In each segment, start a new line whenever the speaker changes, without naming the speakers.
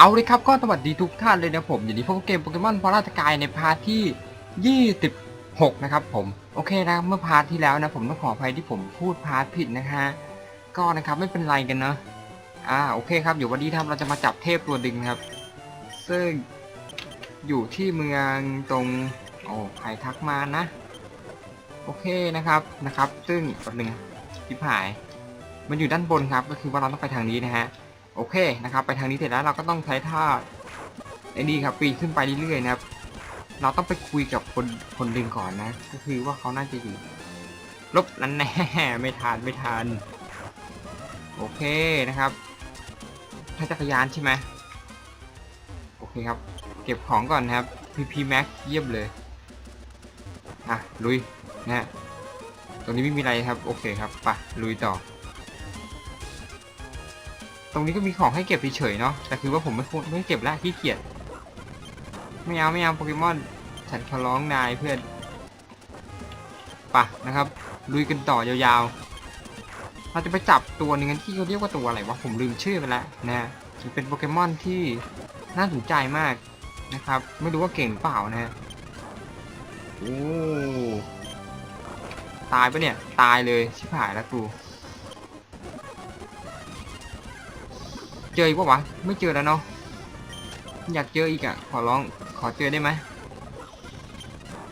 เอาเลยครับก็สวัสดีทุกท่านเลยนะผมอยู่ในพวกบเกมโปเกมอนพาราสกายในพาร์ทที่ 26 นะครับผมโอเคนะเมื่อพาร์ทที่แล้วนะผมต้องขออภัยที่ผมพูดพาร์ทผิดนะฮะก็นะครับไม่เป็นไรกันเนาะอ่าโอเคครับอยู่วันนี้ครับเราจะมาจับเทพตัวดึงครับ ซึ่งอยู่ที่เมืองตรงโอ้ใครทักมานะโอเคนะครับนะครับ ซึ่งแป๊บนึงทิพหาย มันอยู่ด้านบนครับก็คือว่าเราต้องไปทางนี้นะฮะ โอเคนะครับ ไปทางนี้เสร็จแล้วเราก็ต้องใช้ท่าไอ้นี่ครับปีนขึ้นไปเรื่อยๆนะครับ เราต้องไปคุยกับคนคนดึงก่อนนะ ก็คือว่าเขาน่าจะอยู่ลบนั้นแน่ไม่ทานไม่ทานโอเคนะครับถ้จักรยานใช่ไหมโอเคครับ เก็บของก่อนนะครับ PP Max เยี่ยมเลยอะลุยนะฮะตรงนี้ไม่มีอะไรครับ โอเคครับไปลุยต่อ ตรงนี้ก็มีของให้เก็บเฉยๆเนาะแต่คือว่าผมไม่ไม่เก็บแล้วขี้เกียจไม่เอาไม่เอาโปเกมอนฉันขอร้องนายเพื่อนปะนะครับลุยกันต่อยาวๆ เราจะไปจับตัวหนึงกันที่เขาเรียกว่าตัวอะไรวะผมลืมชื่อไปแล้วนะฮะมันเป็นโปเกมอนที่น่าสนใจมากนะครับ ไม่รู้ว่าเก่งเปล่านะฮะโอ้ตายปะเนี่ย ตายเลยชิบหายแล้วกู จออีกปะวะ ไม่เจอแล้วเนาะ อยากเจออีกอะขอร้อง ขอเจอได้ไหม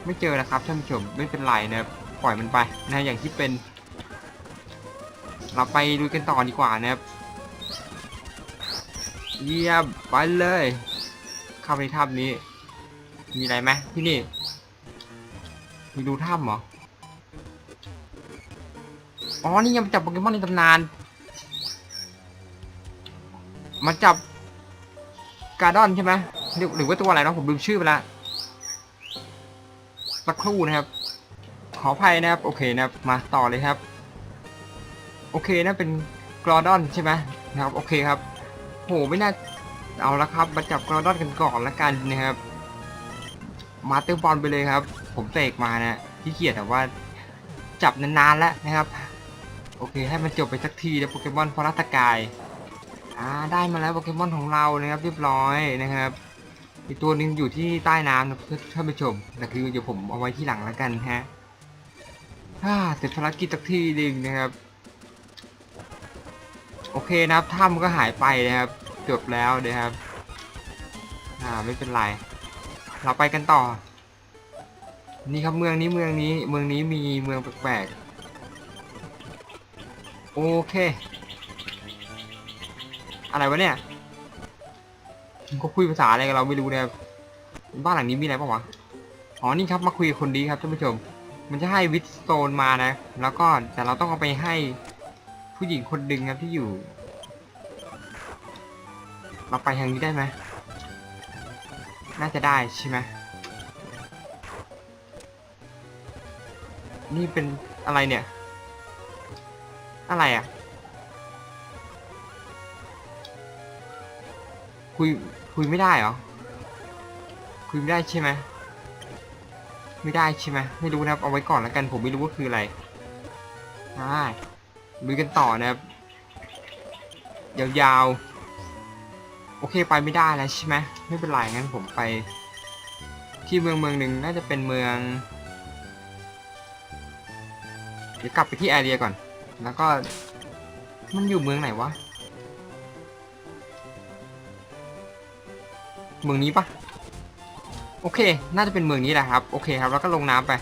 ไม่เจอนะครับท่านผู้ชม ไม่เป็นไรนะปล่อยมันไปนะอย่างที่เป็น เราไปดูกันต่อดีกว่านะครับ เยี่ยมไปเลย เข้าไปถ้ำนี้ มีอะไรไหมที่นี่ มีดูถ้ำเหรอ อ๋อ นี่ยังจับโปเกมอนในตำนาน มาจับการ์ดอนใช่ไหมหรือว่าตัวอะไรเนาะผมลืมชื่อไปละสักครู่นะครับ ขออภัยนะครับ โอเคนะครับ มาต่อเลยครับ โอเคนะเป็นกรอดอนใช่ไหมนะครับ โอเคครับโหไม่น่าเอาละครับมาจับกรอดอนกันก่อนละกันนะครับ มาเตอร์บอลไปเลยครับ ผมเตกมานะที่เกียจแต่ว่าจับนานๆแล้วนะครับ โอเค ให้มันจบไปสักทีนะโปเกมอนพอรัตกาย อ่าได้มาแล้วโปเกมอนของเรานะครับเรียบร้อยนะครับอีกตัวหนึงอยู่ที่ใต้น้ำนะท่านผู้ชมแต่คือเดี๋ยวผมเอาไว้ที่หลังแล้วกันฮะอ่าเสร็จภารกิจสักทีหนึ่งนะครับ โอเคนะครับถ้ำก็หายไปนะครับจบแล้วนะครับ อ่าไม่เป็นไร เราไปกันต่อ นี่ครับเมืองนี้เมืองนี้เมืองนี้มีเมืองแปลกๆโอเค อะไรวะเนี่ยเขาคุยภาษาอะไรกันเราไม่รู้เนะครับบ้านหลังนี้มีอะไรปะวะอ๋อนี่ครับมาคุยกับคนดีครับท่านผู้ชม มันจะให้วิทสโตนมานะ แล้วก็แต่เราต้องเอาไปให้ผู้หญิงคนดึงครับที่อยู่ เราไปทางนี้ได้ไหมน่าจะได้ใช่ไหมนี่เป็นอะไรเนี่ย อะไรอะ คุยคุยไม่ได้เหรอ คุยไม่ได้ใช่ไหมไม่ได้ใช่ไหมไม่รู้นะครับเอาไว้ก่อนแล้วกันผมไม่รู้ว่าคืออะไรได้ลุยกันต่อนะครับยาวๆ โอเคไปไม่ได้แล้วใช่ไหมไม่เป็นไรงั้นผมไป ที่เมืองเมืองหนึ่งน่าจะเป็นเมือง เดี๋ยวกลับไปที่แอเรียก่อน แล้วก็มันอยู่เมืองไหนวะ เมืองนี้ปะโอเค น่าจะเป็นเมืองนี้แหละครับ โอเคครับ แล้วก็ลงน้ำไป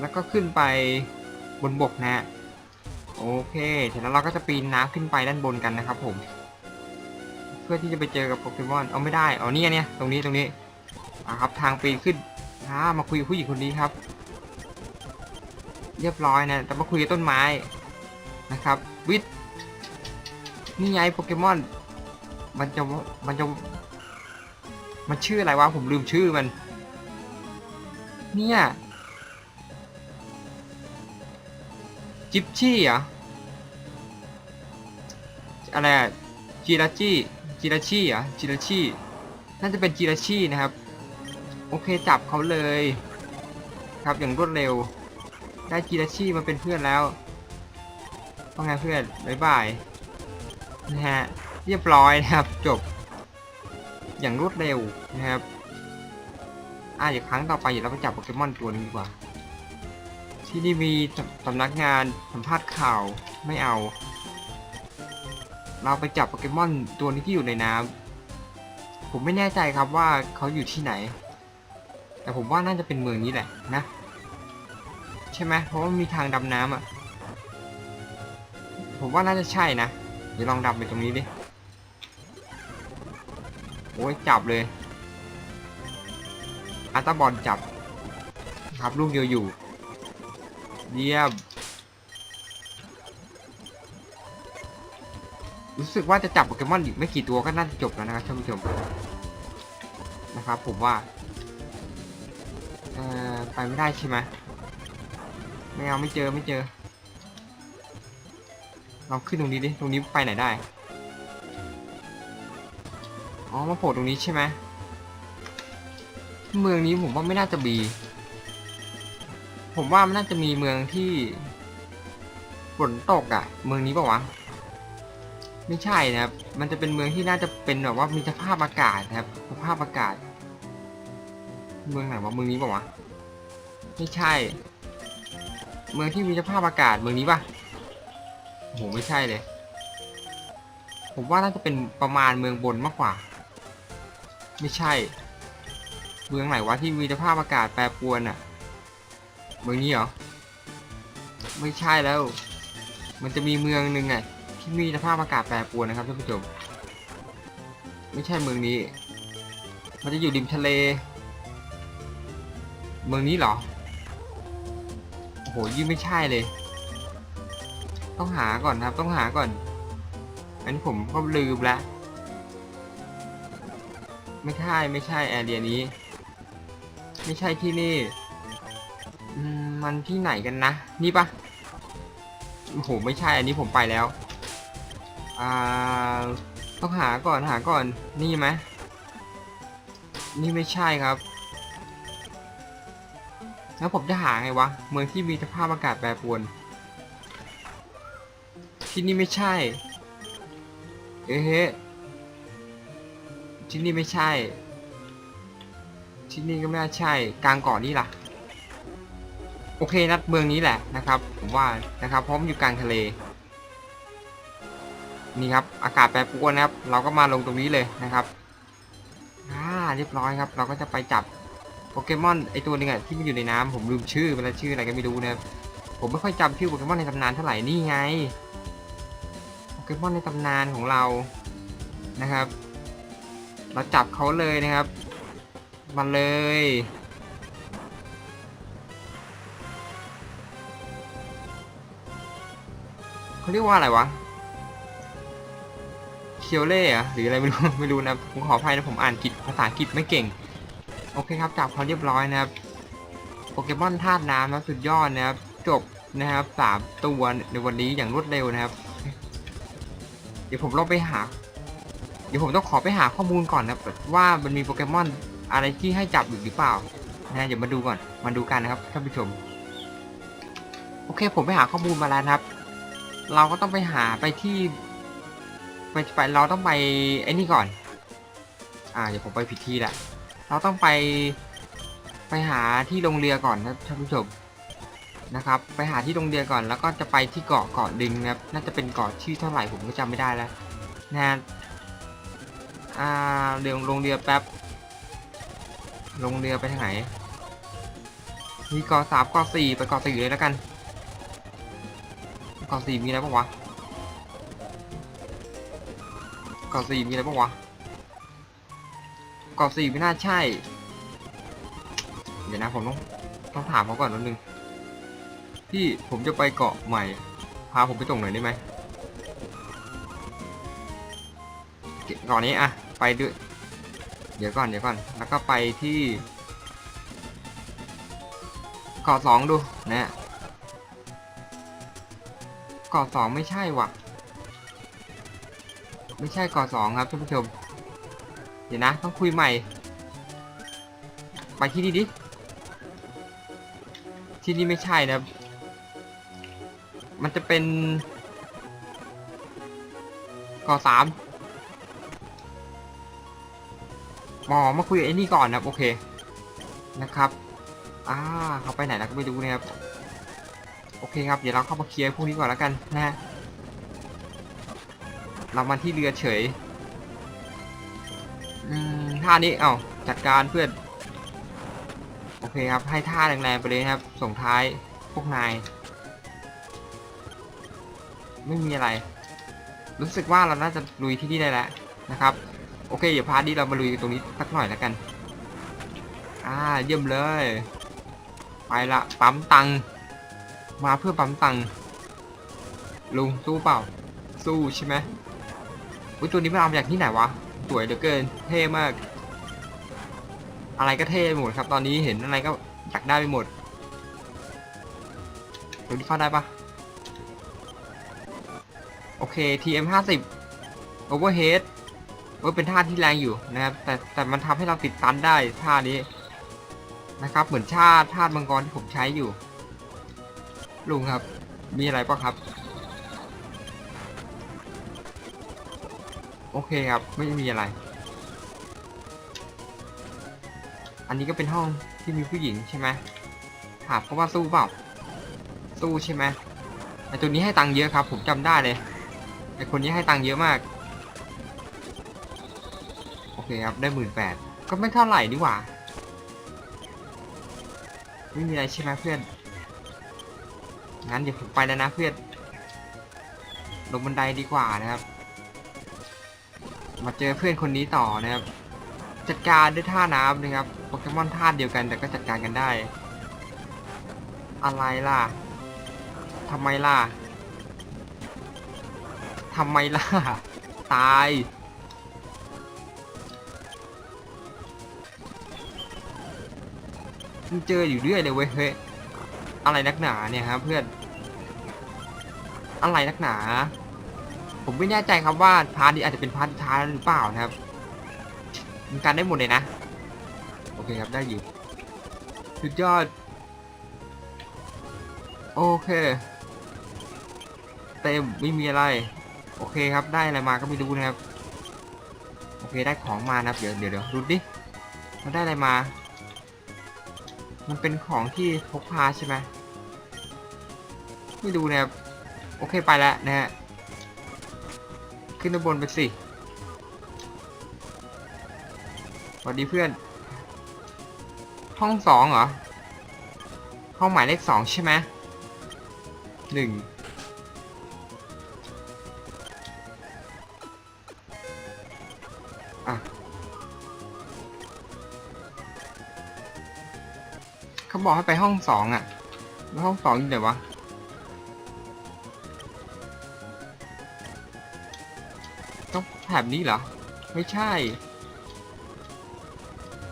แล้วก็ขึ้นไปบนบกนะฮะโอเคเสร็จแล้วเราก็จะปีนน้ำขึ้นไปด้านบนกันนะครับ ผม เพื่อที่จะไปเจอกับโปเกมอน เอาไม่ได้ เอาเนี่ยเนี่ย ตรงนี้ตรงนี้ อะครับ ทางปีนขึ้นอ่ามาคุยกับผู้หญิงคนนี้ครับ เรียบร้อยนะ แต่มาคุยกับต้นไม้นะครับ วิทนี่ไงโปเกมอน มันจะมันจะ มันชื่ออะไรวะผมลืมชื่อมัน เนี่ยจิปชี่เหรออะไรจิราชี่จิราชี่เหรอจิราชี่น่าจะเป็นจิราชี่นะครับ โอเคจับเขาเลย ครับอย่างรวดเร็ว ได้จิราชี่มาเป็นเพื่อนแล้วว่าไงเพื่อนบ๊ายบายนะฮะเรียบร้อยนะครับจบ อย่างรวดเร็วนะครับ อ่าเดี๋ยวครั้งต่อไปเดี๋ยวเราไปจับโปเกมอนตัวนึงดีกว่า ที่นี่มีสสำนักงานสัมภาษณ์ข่าวไม่เอา เราไปจับโปเกมอนตัวนี้ที่อยู่ในน้ำผมไม่แน่ใจครับว่าเขาอยู่ที่ไหน แต่ผมว่าน่าจะเป็นเมืองนี้แหละนะ ใช่ไหมเพราะว่ามีทางดำน้ำอะ ผมว่าน่าจะใช่นะ เดี๋ยวลองดำไปตรงนี้ดิ โอ้ยจับเลยอัลตราบอลจับครับลูกเดียวอยู่ เยี่ยม รู้สึกว่าจะจับโปเกมอนอีกไม่กี่ตัวก็น่าจะจบแล้วนะครับท่านผู้ชมนะครับผมว่าเอ่อไปไม่ได้ใช่ไหมไม่เอาไม่เจอไม่เจอลองขึ้นตรงนี้ดิตรงนี้ไปไหนได้ อ๋อมาโผล่ตรงนี้ใช่ไหมเมืองนี้ผมว่าไม่น่าจะมีผมว่ามันน่าจะมีเมืองที่ฝนตกอะ่ะ เมืองนี้ปล่าวะไม่ใช่นะครับ มันจะเป็นเมืองที่น่าจะเป็นแบบว่ามีสภาพอากาศนะครับสภาพอากาศ เมืองไหนวะเมืองนี้ปล่าวะไม่ใช่ เมืองที่มีสภาพอากาศเมืองนี้ปะโหไม่ใช่เลย ผมว่าน่าจะเป็นประมาณเมืองบนมากกว่า ไม่ใช่ เมืองไหนวะที่มีสภาพอากาศแปรปรวนอะ่ะเมืองนี้เหรอ ไม่ใช่แล้ว มันจะมีเมืองหนึ่งไงที่มีสภาพอากาศแปรปรวนนะครับท่านผู้ชม ไม่ใช่เมืองนี้ มันจะอยู่ริมทะเล เมืองนี้เหรอ โอ้โหยิ่งไม่ใช่เลย ต้องหาก่อนครับ ต้องหาก่อน อันนี้ผมก็ลืมแล้ว ไม่ใช่ไม่ใช่แอเรียนี้ ไม่ใช่ที่นี่มมันที่ไหนกันนะ นี่ปะโอ้โหไม่ใช่อันนี้ผมไปแล้วอ่าต้องหาก่อนหาก่อนนี่ไหมนี่ไม่ใช่ครับ แล้วผมจะหาไงวะ เมืองที่มีสภาพอากาศแปรปรวน ที่นี่ไม่ใช่ เอ๊ะ ที่นี่ไม่ใช่ ที่นี่ก็ไม่น่าใช่ กลางเกาะนี่ล่ะ โอเคนะเมืองนี้แหละนะครับ ผมว่านะครับเพราะมันอยู่กลางทะเล นี่ครับ อากาศแปรปรวนนะครับ เราก็มาลงตรงนี้เลยนะครับอ่าเรียบร้อยครับ เราก็จะไปจับโปเกมอนไอตัวนึงอะที่มันอยู่ในน้ำผมลืมชื่อไปแล้วชื่ออะไรก็ไม่รู้นะครับผมไม่ค่อยจำชื่อโปเกมอนในตำนานเท่าไหร่นี่ไงโปเกมอนในตำนานของเรานะครับ เราจับเขาเลยนะครับ มาเลย เขาเรียกว่าอะไรวะ เคียวเล่อะหรืออะไรไม่รู้ ไม่รู้นะผมขออภัยนะผมอ่านผิดภาษาอังกฤษไม่เก่ง โอเคครับ จับเขาเรียบร้อยนะครับ โปเกมอนธาตุน้ำนะสุดยอดนะครับ จบนะครับสามตัวในวันนี้อย่างรวดเร็วนะครับ เดี๋ยวผมลองไปหา ดี๋ยวผมต้องขอไปหาข้อมูลก่อนนะว่ามันมีโปเกมอนอะไรที่ให้จับอยู่หรือเปล่านะเดี๋ยวมาดูก่อนมาดูกันนะครับท่านผู้ชม โอเคผมไปหาข้อมูลมาแล้วครับ เราก็ต้องไปหาไปที่ไปไปเราต้องไปไอ้นี่ก่อน อ่าเดี๋ยวผมไปผิดที่แหละเราต้องไปไปหาที่ลงเรือก่อนนะท่านผู้ชมนะครับ ไปหาที่ลงเรือก่อนแล้วก็จะไปที่เกาะเกาะดึงนะครับน่าจะเป็นเกาะชื่อเท่าไหร่ผมก็จำไม่ได้แล้วนะฮะ อ่าเรือลงเรือแป๊บ ลงเรือไปทางไหนมีเกาะสามเกาะสี่ไปเกาะสี่เลยแล้วกันเกาะสี่มีอะไรบ้างวะเกาะสี่มีอะไรบ้างวะเกาะสี่ไม่น่าใช่ เดี๋ยวนะผมต้องต้องถามเขาก่อนนิดนึงพี่ผมจะไปเกาะใหม่ พาผมไปส่งหน่อยได้ไหมกเกาะนี้อะ ไปด้วย เดี๋ยวก่อนเดี๋ยวก่อน แล้วก็ไปที่เกาะสองดูนะเกาะสองไม่ใช่ว่ะ ไม่ใช่เกาะสองครับท่านผู้ชม เดี๋ยวนะ ต้องคุยใหม่ ไปที่นี่ดิ ที่นี่ไม่ใช่นะ มันจะเป็นเกาะสาม หมอมาคุยกับไอ้นี่ก่อนนะครับโอเคนะครับอ่าเขาไปไหนแล้วก็ไม่รู้นะครับโอเคครับเดี๋ยวเราเข้ามาเคลียร์พวกนี้ก่อนแล้วกันนะฮะเรามาที่เรือเฉยอืมท่านี้เอ้าจัดการเพื่อนโอเคครับให้ท่าแรงๆไปเลยครับ ส่งท้ายพวกนาย ไม่มีอะไร รู้สึกว่าเราน่าจะลุยที่นี่ได้แล้วนะครับ อเคเดี๋ยวพาร์ทนี้เรามาลุยตรงนี้สักหน่อยแล้วกัน อ่าเยี่ยมเลย ไปละปั๊มตังมาเพื่อปั๊มตังลุงสู้เปล่า สู้ใช่ไหมอุ้ยตัวนี้มันเอามาจากที่ไหนวะสวยเหลือเกิน เท่มาก อะไรก็เท่หมดครับ ตอนนี้เห็นอะไรก็อยากได้ไปหมดตัวนี้เข้าได้ปะโอเค TM 50 Overhead เออเป็นท่าที่แรงอยู่นะครับ แต่แต่มันทำให้เราติดตันได้ท่านี้นะครับ เหมือนชาติธาตุมังกรที่ผมใช้อยู่ ลุงครับ มีอะไรปะครับ โอเคครับ ไม่มีอะไร อันนี้ก็เป็นห้องที่มีผู้หญิงใช่ไหมถามเขาว่าสู้เปล่า สู้ใช่ไหมไอตัวนี้ให้ตังค์เยอะครับ ผมจำได้เลยไอคนนี้ให้ตังค์เยอะมาก เคครับได้หมื่นแปดก็ไม่เท่าไหร่ดีกว่า ไม่มีอะไรใช่ไหมเพื่อน งั้นเดี๋ยวผมไปแล้วนะเพื่อน ลงบันไดดีกว่านะครับ มาเจอเพื่อนคนนี้ต่อนะครับ จัดการด้วยท่าน้ำนะครับ โปเกมอนท่าเดียวกันแต่ก็จัดการกันได้ อะไรล่ะทำไมล่ะทำไมล่ะ ตาย มึงเจออยู่เรื่อยเลยเว้ยเฮ้ยอะไรนักหนาเนี่ยครับเพื่อน อะไรนักหนา ผมไม่แน่ใจครับว่าพาร์ทนี้อาจจะเป็นพาร์ทท้ายหรือเปล่านะครับมีการได้หมดเลยนะ โอเคครับได้อยู่สุดยอด โอเค เต็มไม่มีอะไร โอเคครับได้อะไรมาก็ไม่รู้นะครับ โอเคได้ของมานะครับ เดี๋ยวเดี๋ยวเดี๋ยวดูดิเราได้อะไรมา มันเป็นของที่พกพาใช่ไหมไม่ดูนะครับโอเคไปแล้วนะฮะขึ้นด้นบนไปสิสวัสดีเพื่อน ห้องสองเหรอ ห้องหมายเลขสองใช่ไหมหนึ่ง บอกให้ไปห้องสองอะแล้วห้องสองอยู่ไหนวะต้องแถบนี้เหรอ ไม่ใช่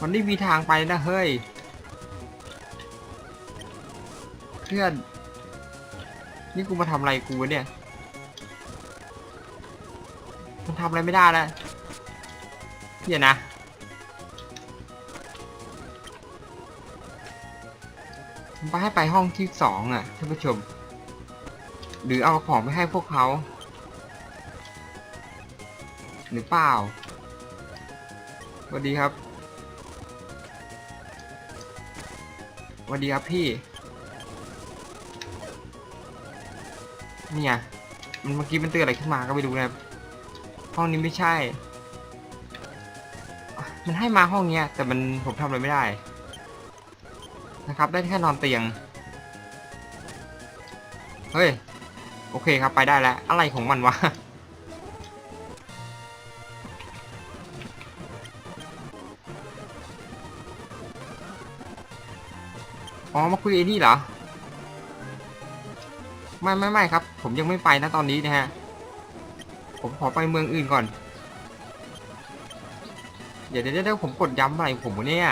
มันไม่มีทางไปนะเฮ้ยเพื่อน นี่กูมาทำอะไรกูเนี่ย มันทำอะไรไม่ได้แล้วเดี๋ยนะ ไปให้ไปห้องที่สองอะท่านผู้ชม หรือเอาของไปให้พวกเขา หรือเปล่าสวัสดีครับสวัสดีครับพี่ เนี่ย มันเมื่อกี้มันเตือนอะไรขึ้นมาก็ไม่รู้นะครับ ห้องนี้ไม่ใช่ มันให้มาห้องเนี้ย แต่มันผมทำอะไรไม่ได้ นะครับ ได้แค่นอนเตียง เฮ้ย โอเคครับไปได้แล้ว อะไรของมันวะ อ๋อ มาคุยไอ้นี่เหรอ ไม่ไม่ไม่ครับ ผมยังไม่ไปนะตอนนี้นะฮะ ผมขอไปเมืองอื่นก่อน เดี๋ยวเดี๋ยวเดี๋ยวผมกดย้ำอะไรผมเนี่ย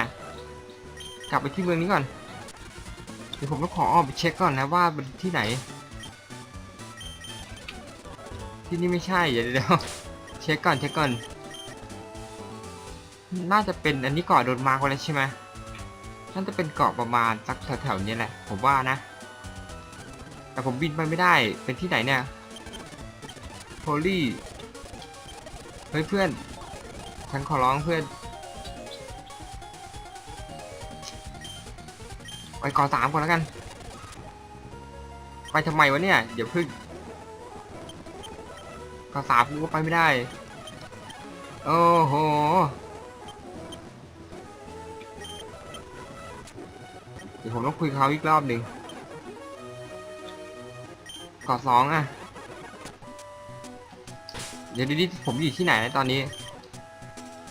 กลับไปที่เมืองนี้ก่อน ดี๋ยวผมต้องขอออกไปเช็คก่อนนะว่าเป็นที่ไหน ที่นี่ไม่ใช่เดี๋ยวเดี๋ยวเช็คก่อนเช็คก่อน น่าจะเป็นอันนี้เก่อนโดนมาร์กไว้แล้วใช่ไหมน่าจะเป็นเกาะประมาณสักแถวๆนี้แหละ ผมว่านะ แต่ผมบินไปไม่ได้เป็นที่ไหนเนี่ยโพลี่เฮ้ยเพื่อน ฉันขอร้องเพื่อน ไปก่อสามก่อนแล้วกัน ไปทำไมวะเนี่ย เดี๋ยวพึ่งก่อสามกูก็ไปไม่ได้ โอ้โหเดี๋ยวผมต้องคุยเขาอีกรอบหนึ่งก่อสองอะ เดี๋ยวดูดิผมอยู่ที่ไหนนะตอนนี้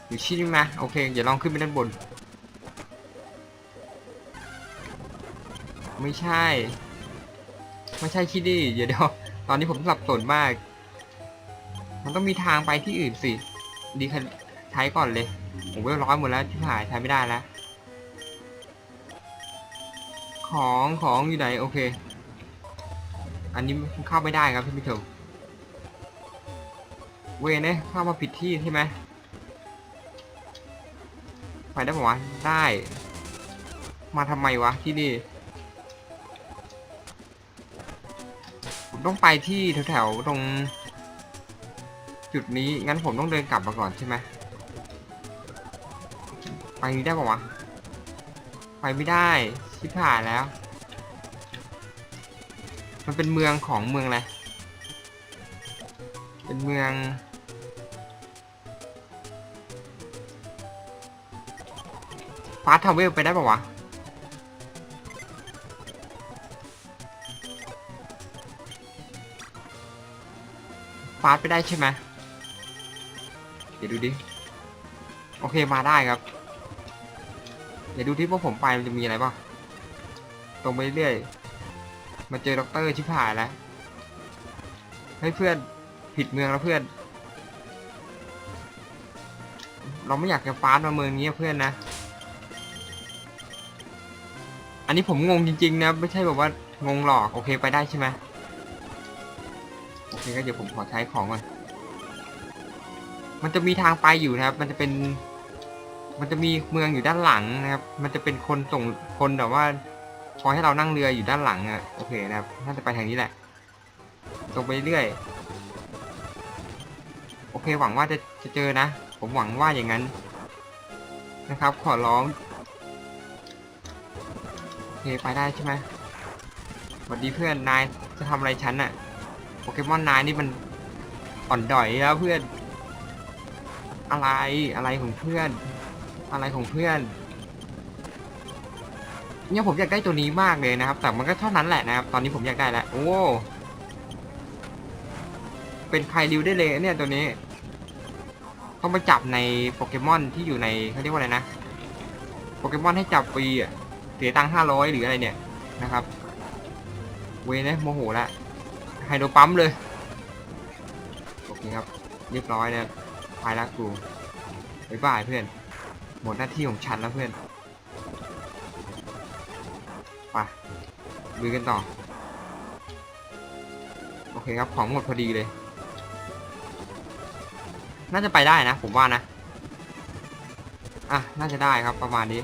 อยู่ที่นี่ไหมโอเค เดี๋ยวลองขึ้นไปด้านบน ไม่ใช่ ไม่ใช่ที่นี่เดี๋ยวเดี๋ยวตอนนี้ผมสับสนมาก มันต้องมีทางไปที่อื่นสิ ดีคันใช้ก่อนเลย ผมเวลร้อยหมดแล้วที่หายใช้ไม่ได้แล้ว ของของอยู่ไหนโอเค อันนี้เข้าไม่ได้ครับท่านผู้ชมเวเนี่ยเข้ามาผิดที่ใช่ไหมไปได้ปะวะได้ มาทำไมวะที่นี่ ผมต้องไปที่แถวๆตรง จุดนี้งั้นผมต้องเดินกลับมาก่อนใช่ไหมไปนี้ได้ปะวะไปไม่ได้ชิบหายแล้ว มันเป็นเมืองของเมืองอะไรเป็นเมืองฟาสทาวเวลไปได้ปะวะ ฟาสไปได้ใช่ไหมเดี๋ยวดูดิ โอเคมาได้ครับ เดี๋ยวดูที่พวกผมไปมันจะมีอะไรบ้าง ตรงไปเรื่อย มาเจอด็อกเตอร์ชิบหายแล้วเฮ้เพื่อนผิดเมืองแล้วเพื่อน เราไม่อยากจะฟาสมาเมืองนี้เพื่อนนะ อันนี้ผมงงจริงๆนะ ไม่ใช่แบบว่างงหลอก โอเคไปได้ใช่ไหม โอเคก็เดี๋ยวผมขอใช้ของก่อน มันจะมีทางไปอยู่นะครับ มันจะเป็น มันจะมีเมืองอยู่ด้านหลังนะครับ มันจะเป็นคนส่งคนแต่ว่าคอยให้เรานั่งเรืออยู่ด้านหลังอะ โอเคนะครับ น่าจะไปทางนี้แหละ ตรงไปเรื่อย โอเค หวังว่าจะจะเจอนะ ผมหวังว่าอย่างนั้น นะครับ ขอร้อง โอเค ไปได้ใช่ไหมสวัสดีเพื่อน นายจะทำอะไรฉันอะ เกมอนนายนี่มันอ่อนด่อยแล้วเพื่อน อะไรอะไรของเพื่อน อะไรของเพื่อน เนี่ยผมอยากได้ตัวนี้มากเลยนะครับ แต่มันก็เท่านั้นแหละนะครับ ตอนนี้ผมอยากได้แล้ว โอ้ เป็นไคริวได้เลยเนี่ยตัวนี้ ต้องไปจับในโปเกมอนที่อยู่ในเขาเรียกว่าอะไรนะ โปเกมอนให้จับฟรีอะ เสียตังค์ห้าร้อยหรืออะไรเนี่ยนะครับ เวยนะโมโหละ ไฮโดรปั๊มเลย โอเคครับ เรียบร้อยนะไปละกูบ๊ายบายเพื่อน หมดหน้าที่ของฉันแล้วเพื่อนไปลุยกันต่อ โอเคครับ ของหมดพอดีเลย น่าจะไปได้นะ ผมว่านะ อะ น่าจะได้ครับประมาณนี้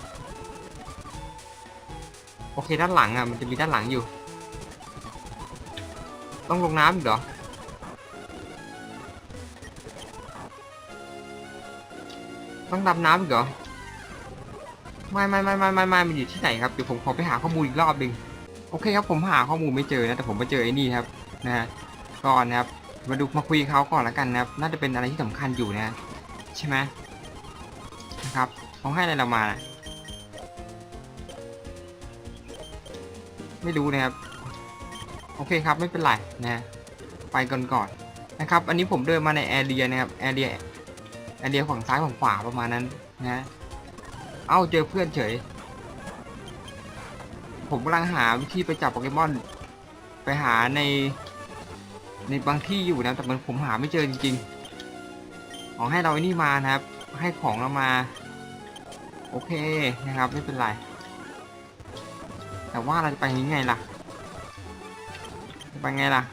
โอเคด้านหลังอะ มันจะมีด้านหลังอยู่ ต้องลงน้ำอีกเหรอ ต้องดำน้ำอีกเหรอ ไม่ไม่ไม่ไม่ไม่ไม่มันอยู่ที่ไหนครับ เดี๋ยวผมขอไปหาข้อมูลอีกรอบหนึ่งโอเคครับผมหาข้อมูลไม่เจอนะ แต่ผมไปเจอไอ้นี่ครับนะฮะก่อนนะครับ มาดูมาคุยกับเขาก่อนแล้วกันนะครับ น่าจะเป็นอะไรที่สำคัญอยู่นะใช่ไหมนะครับเขาให้อะไรเรามานะไม่รู้นะครับ โอเคครับไม่เป็นไรนะไปก่อนก่อนนะครับ อันนี้ผมเดินมาในแอเรียนะครับแอเรียแอเรียฝั่งซ้ายฝั่งขวาประมาณนั้นนะเอ้าเจอเพื่อนเฉย ผมกำลังหาวิธีไปจับโปเกมอน ไปหาใน ในบางที่อยู่นะแต่มันผมหาไม่เจอจริงๆขอให้เราไอ้นี่มานะครับ ให้ของเรามา โอเคนะครับไม่เป็นไร แต่ว่าเราจะไปยังไงล่ะ จะไปไงล่ะ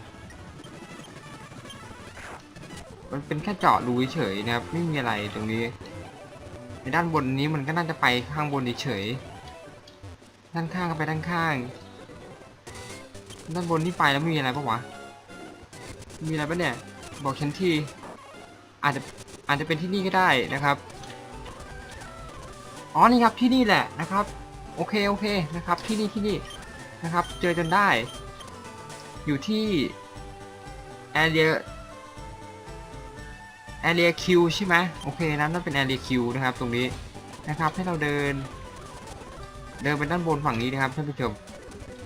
มันเป็นแค่เจาะรูเฉยนะครับ ไม่มีอะไรตรงนี้ในด้านบนนี้มันก็น่าจะไปข้างบนเฉยด้านข้างก็ไปด้านข้าง ด้านบนนี่ไปแล้วมีอะไรปะวะ มีอะไรปะเนี่ย บอกฉันที อาจจะอาจจะเป็นที่นี่ก็ได้นะครับ อ๋อ นี่ครับที่นี่แหละนะครับ โอเคโอเคนะครับ ที่นี่ที่นี่นะครับ เจอจนได้ อยู่ที่ area area Q ใช่ไหมโอเคนะนั่นเป็น area Q นะครับตรงนี้นะครับให้เราเดิน เดินไปด้านบนฝั่งนี้นะครับท่านผู้ชม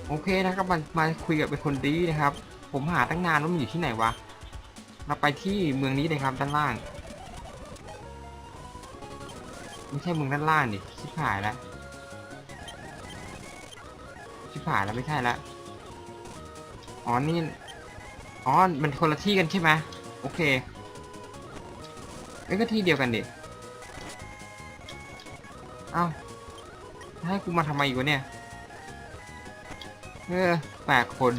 โอเคนะครับมามาคุยกับเป็นคนดีนะครับ ผมหาตั้งนานว่ามันอยู่ที่ไหนวะเราไปที่เมืองนี้เลยครับด้านล่างไม่ใช่เมืองด้านล่างดิชิบหายแล้วชิบหายแล้วไม่ใช่ละ อ๋อ นี่ อ๋อ มันคนละที่กันใช่ไหมโอเคเอ้ยก็ที่เดียวกันดิเอ้าให้กูมาทำไมอีกวะเนี่ย เออแปลกคน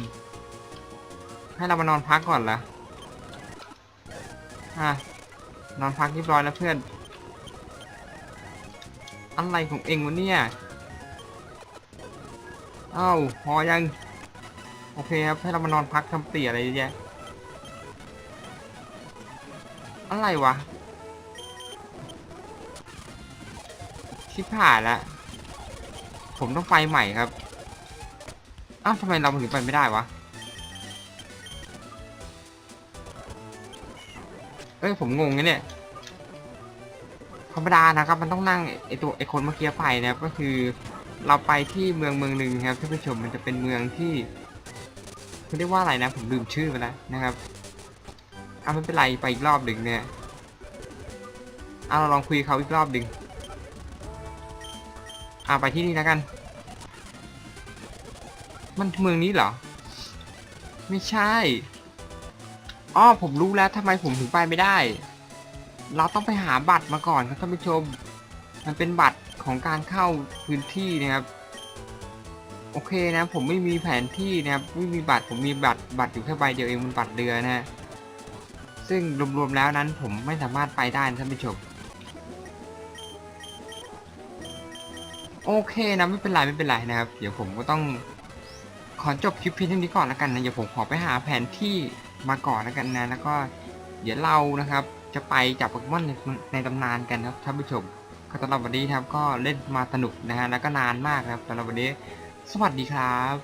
ให้เรามานอนพักก่อนละอะ นอนพักเรียบร้อยแล้วเพื่อน อะไรของเองวะเนี่ย เอ้า พอยัง โอเคครับ ให้เรามานอนพักทำเตี่ยอะไรเยอะแยะ อะไรวะ ชิบหายแล้ว ผมต้องไปใหม่ครับ อ้าวทำไมเราถึงไปไม่ได้วะ เอ้ย ผมงงไงเนี่ย ธรรมดานะครับ มันต้องนั่งไอตัวไอคนเมื่อกี้ไปนะครับก็คือเราไปที่เมืองเมืองหนึ่งครับท่านผู้ชมมันจะเป็นเมืองที่ เขาเรียกว่าอะไรนะ ผมลืมชื่อไปแล้วนะครับเอาไม่เป็นไรไปอีกรอบหนึ่งเนี่ยเอาเราลองคุยเขาอีกรอบหนึ่งเอาไปที่นี่แล้วกัน มันเมืองนี้เหรอ ไม่ใช่อ๋อผมรู้แล้วทำไมผมถึงไปไม่ได้ เราต้องไปหาบัตรมาก่อนครับท่านผู้ชม มันเป็นบัตรของการเข้าพื้นที่นะครับ โอเคนะ ผมไม่มีแผนที่นะครับไม่มีบัตรผมมีบัตรบัตรอยู่แค่ใบเดียวเองมันบัตรเรือนะฮะซึ่งรวมๆแล้วนั้นผมไม่สามารถไปได้นะท่านผู้ชมโอเคนะไม่เป็นไรไม่เป็นไรนะครับ เดี๋ยวผมก็ต้องขอจบคลิปเพียงเท่านี้ก่อนแล้วกันนะเดี๋ยวผมขอไปหาแผนที่มาก่อนแล้วกันนะ แล้วก็เดี๋ยวเรานะครับ จะไปจับโปเกมอนในในตำนานกันครับท่านผู้ชมก็สำหรับวันนี้ครับก็เล่นมาสนุกนะฮะแล้วก็นานมากครับสำหรับวันนี้ สวัสดีครับ